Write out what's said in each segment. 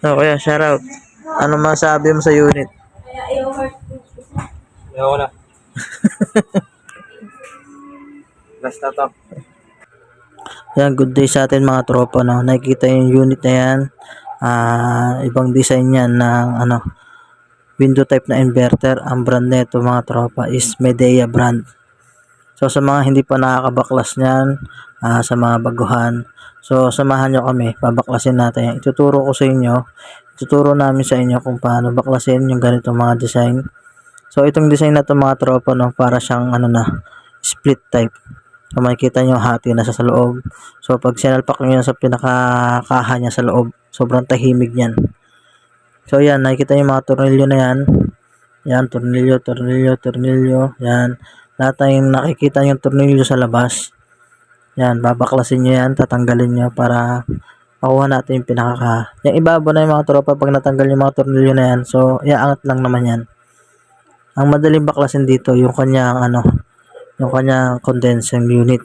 Oh, kuya, shout out. Ano masabi mo sa unit? Ayaw na. Last na to. Yan, good day sa atin mga tropa, no. Nakikita yung unit na yan. Ah, ibang design yan ng ano, window type na inverter. Ang brand nito mga tropa is Medea brand. So sa mga hindi pa nakakabaklas niyan, ah, sa mga baguhan, so samahan nyo kami, babaklasin natin. Ituturo ko sa inyo, ituturo namin sa inyo kung paano baklasin yung ganitong mga design. So itong design na to mga tropa no, para siyang ano na, split type. So makikita nyo hati na sa loob. So pag sinalpak nyo sa pinakakaha niya sa loob, sobrang tahimik niyan. So yan, nakikita nyo mga tornilyo na yan. Yan, tornilyo, tornilyo, tornilyo. Yan. Lahat na yung nakikita yung tornilyo sa labas. Yan, babaklasin nyo yan, tatanggalin nyo para makuha natin yung pinakaka. Yung ibabaw na yung mga tropa pag natanggal yung mga tornilyo na yan. So, iaangat lang naman yan. Ang madaling baklasin dito, yung kanyang ano, yung kanyang condensing unit.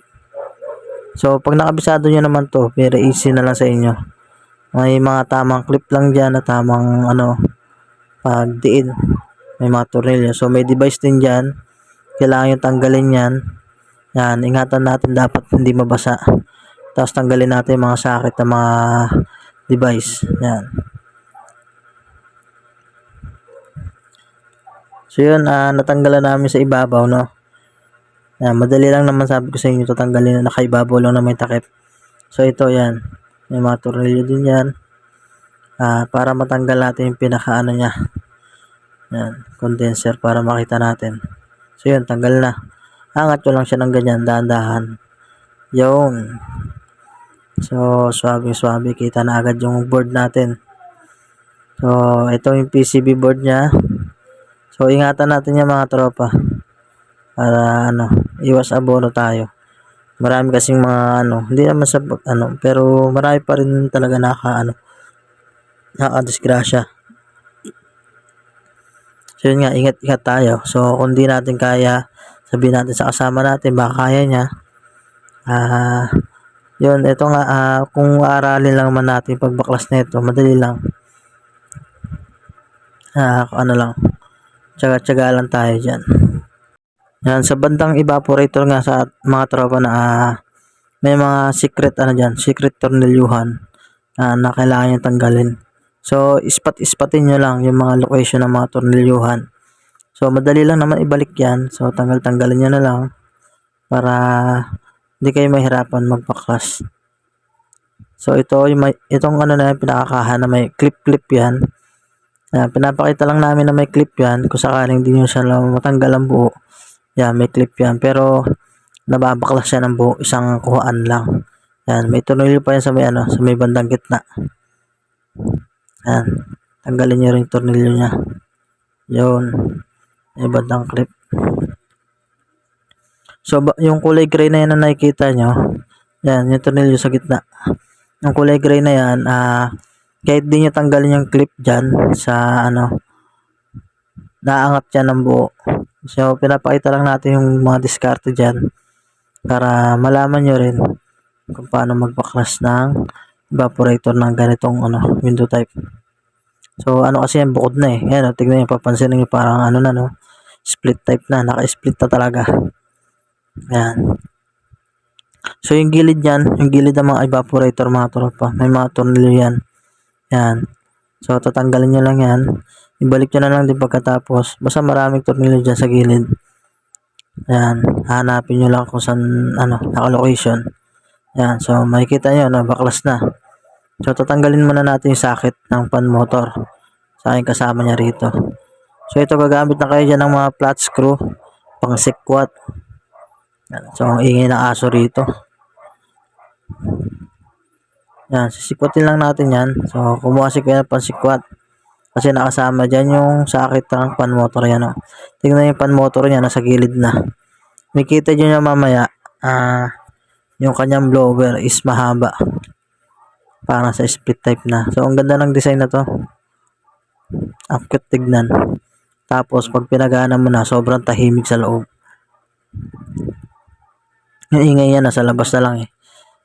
So, pag nakabisado nyo naman to, very easy na lang sa inyo. May mga tamang clip lang dyan na tamang ano, pagdiin. May mga tornilyo. So, may device din dyan. Kailangan yung tanggalin yan. Yan, ingatan natin dapat hindi mabasa. Tapos tanggalin natin mga sakit ng mga device. Yan. So yun, ah, natanggalan namin sa ibabaw, no? Yan, madali lang naman sabi ko sa inyo, tatanggalin na nakaibabaw lang na may takip. So ito, yan. May mga tornilyo din yan. Ah, para matanggal natin yung pinakaano niya. Yan, condenser para makita natin. So yun, tanggal na. Angat ko lang siya ng ganyan, dahan-dahan. Yun. So, swabe-swabe, kita na agad yung board natin. So, ito yung PCB board niya. So, ingatan natin yung mga tropa. Para, ano, iwas abono tayo. Marami kasing mga, ano, hindi naman sa, ano, pero marami pa rin talaga naka, ano, nakadisgrasya. So, yun nga, ingat-ingat tayo. So, kung di natin kaya, sabihin natin sa kasama natin, baka kaya niya. Ah, yun, ito nga, ah, kung aralin lang man natin pagbaklas na ito, madali lang. Ah, ano lang, tsaga-tsaga lang tayo dyan. Yan, sa bandang evaporator nga sa mga tropa na ah, may mga secret ano dyan, secret tornilyuhan ah, na kailangan nyo tanggalin. So, ispat-ispatin nyo lang yung mga location ng mga tornilyuhan. So, madali lang naman ibalik yan. So, tanggal-tanggalin nyo na lang para hindi kayo mahirapan magpaklas. So, ito, yung may, itong ano na yung pinakakaha na may clip-clip yan. Yan, pinapakita lang namin na may clip yan kung sakaling hindi nyo siya matanggal ang buo. Yan, may clip yan. Pero, nababaklas siya ng buo, isang kuhaan lang. Yan, may tornilyo pa yan sa may ano, sa may bandang gitna. Yan, tanggalin nyo rin yung tornilyo niya. Yun, may bandang clip. So, yung kulay gray na yan na nakikita nyo, yan, yung tornilyo sa gitna. Yung kulay gray na yan, ah, kahit di nyo tanggalin yung clip dyan sa, ano, naangat yan ng buo. So, pinapakita lang natin yung mga diskarte dyan para malaman nyo rin kung paano magbaklas ng evaporator ng ganitong ano, window type. So, ano kasi yan, bukod na eh. Yan, oh, tignan nyo, papansin nyo parang ano na, no, split type na, naka-split na talaga. Yan. So, yung gilid yan, yung gilid ng mga evaporator, mga tropa, may mga tornilyo yan. Yan. So, tatanggalin nyo lang yan. Ibalik nyo na lang din pagkatapos. Basta maraming tornilyo dyan sa gilid. Yan. Hanapin nyo lang kung saan, ano, naka-location. Yan. So, makikita nyo, na baklas na. So, tatanggalin muna natin yung sakit ng pan motor. Sa aking kasama niya rito. So, ito gagamit na kayo dyan ng mga flat screw. Pang sikwat. Yan. So, ang ingay ng aso rito. Yan, sisikwatin lang natin yan. So, kumuha si Kuya ng pansikwat. Kasi nakasama dyan yung sakit ng pan motor yan. Oh. Tingnan yung pan motor niya, nasa gilid na. Makita nyo na mamaya, ah, yung kanyang blower is mahaba. Parang sa split type na. So, ang ganda ng design na to. Ang cute tignan. Tapos, pag pinagana mo na, sobrang tahimik sa loob. Yung ingay yan, nasa labas na lang eh.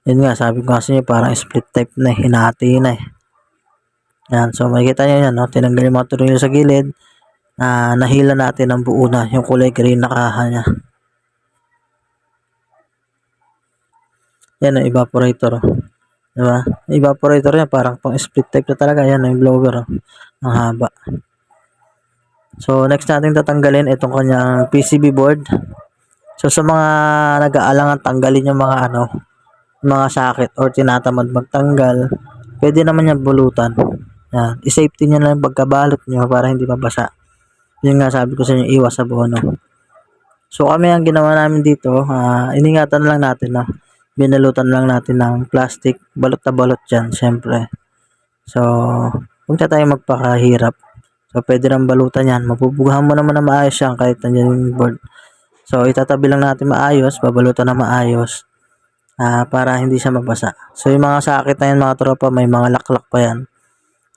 Yun nga, sabi ko kasi parang split type na eh, hinati na eh. Yan, so makikita nyo yan, no? tinanggal yung mga tornilyo sa gilid. Ah, nahila natin ang buo na, yung kulay green na kaha niya. Yan ang evaporator. oh. Diba? Evaporator yan, parang pang split type na talaga. Yan ang blower. Oh. Ang haba. So, next natin tatanggalin itong kanyang PCB board. So, sa mga nag-aalangan tanggalin yung mga ano, mga socket or tinatamad magtanggal, pwede naman yan bulutan. Yan. I-safety nyo lang pagkabalot nyo para hindi mabasa. Yun nga sabi ko sa inyo, iwas sa bono. So kami ang ginawa namin dito, ah, iningatan lang natin na binalutan lang natin ng plastic, balot na balot dyan, syempre. So, huwag na tayo magpakahirap. So, pwede nang balutan yan. Mapupugahan mo naman na maayos yan kahit nandiyan yung board. So, itatabi lang natin maayos, babalutan na maayos ah, para hindi siya mabasa. So, yung mga sakit na yan mga tropa, may mga laklak pa yan.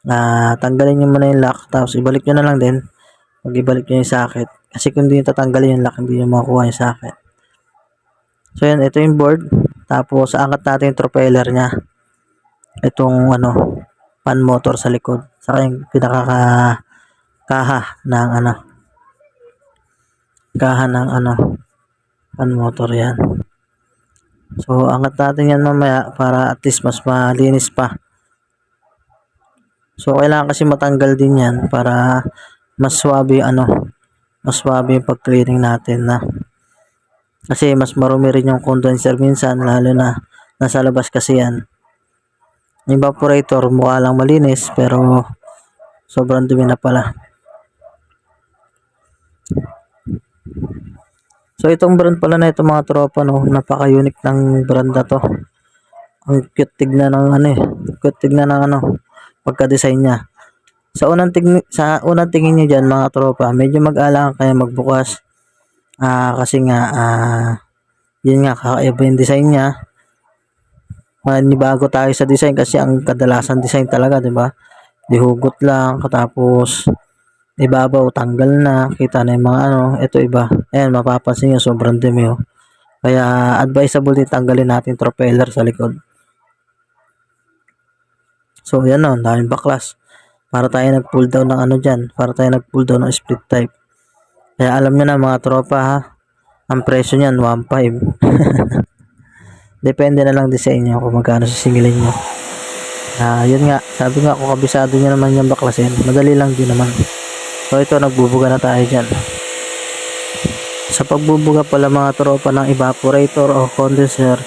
Ah, tanggalin nyo muna yung lock, tapos ibalik nyo na lang din. Pag ibalik nyo yung sakit. Kasi kung hindi nyo tatanggalin yung lock, hindi nyo makukuha yung sakit. So, yan, ito yung board. Tapos, angat natin yung propeller niya. Itong, ano, pan motor sa likod. Saka yung pinakaka kaha ng ano? Kaha ng ano? Pan motor yan. So angat natin yan mamaya para at least mas malinis pa. So kailangan kasi matanggal din yan para mas swabe ano mas swabe yung pag cleaning natin na. Kasi mas marumi rin yung condenser minsan lalo na nasa labas kasi yan. Evaporator mukha lang malinis pero sobrang dumi na pala So itong brand pala na ito mga tropa no, napaka-unique ng brand na to. Ang cute tignan ng ano eh, cute tignan ng ano, pagka-design niya. Sa unang tingin sa unang tingin niyo diyan mga tropa, medyo mag-alangan kayo magbukas. Ah kasi nga ah yun nga kakaiba yung design niya. Manibago tayo sa design kasi ang kadalasan design talaga, 'di ba? Dihugot lang, katapos ibabaw tanggal na. Kita na yung mga ano ito iba. Ayan mapapansin nyo sobrang dumi oh. kaya advisable din tanggalin natin propeller sa likod. So yan o daming baklas. Para tayo nag pull down ng ano dyan. Para tayo nag pull down ng split type. Kaya alam nyo na mga tropa ha. Ang presyo nyan 1.5 depende na lang din sa inyo kung magkano sisingilin nyo. Ah, yun nga, sabi nga kung kabisado nyo naman yung baklasin, madali lang din naman. So ito nagbubuga na tayo dyan. Sa pagbubuga pala mga tropa ng evaporator o condenser,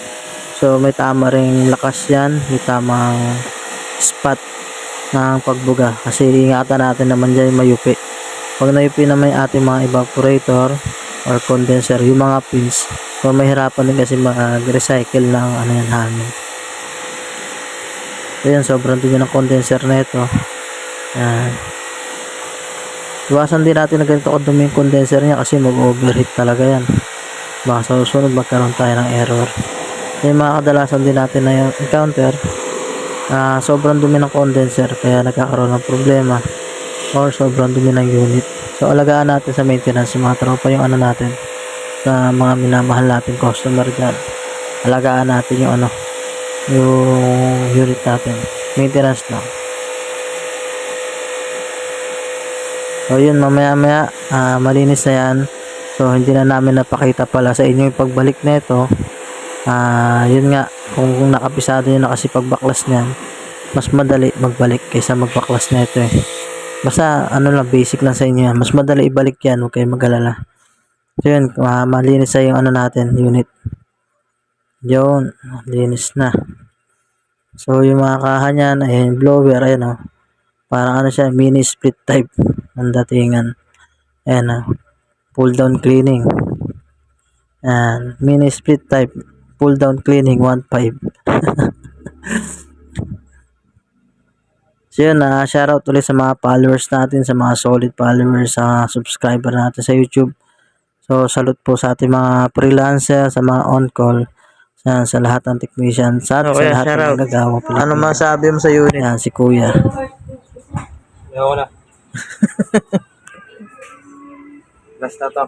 so may tama ring lakas yan, may tamang spot ng pagbuga. Kasi ingatan natin naman dyan mayupi. Pag nayupi naman yung ating mga evaporator or condenser, yung mga pins, so mahirapan din kasi mag-recycle ng ano yan, hangin. So yan, sobrang dumi ng condenser na ito. Yan. Iwasan din natin na ganito kadumi yung condenser niya kasi mag-overheat talaga yan. Baka sa susunod magkaroon tayo ng error. Yung mga kadalasan din natin na yung encounter, ah sobrang dumi ng condenser kaya nagkakaroon ng problema or sobrang dumi ng unit. So alagaan natin sa maintenance mga tropa yung ano natin sa mga minamahal natin customer dyan. Alagaan natin yung ano yung unit natin. Maintenance lang. So yun mamaya maya ah, malinis na yan. So hindi na namin napakita pala sa inyo yung pagbalik nito. Ah, yun nga kung, kung nakapisado nyo na kasi pagbaklas niyan, mas madali magbalik kaysa magbaklas nito eh. Basta ano lang basic lang sa inyo yan. Mas madali ibalik yan, huwag kayong mag-alala. So yun, ah, malinis na yung ano natin, unit. Yun, linis na. So yung mga kaha niyan, ayun, blower, ayun oh. Parang ano siya, mini split type ang datingan. Ayan ah. Pull down cleaning. Ayan. Mini split type. Pull down cleaning 1.5. so yun na, shoutout ulit sa mga followers natin, sa mga solid followers, sa subscriber natin sa YouTube. So salute po sa ating mga freelancer, sa mga on-call, sa, sa lahat ng technician, sa, sa Okay, lahat shoutout. ng nagagawa. Ano masabi mo sa unit? Ayan, si Kuya. Ayaw na. Last na to.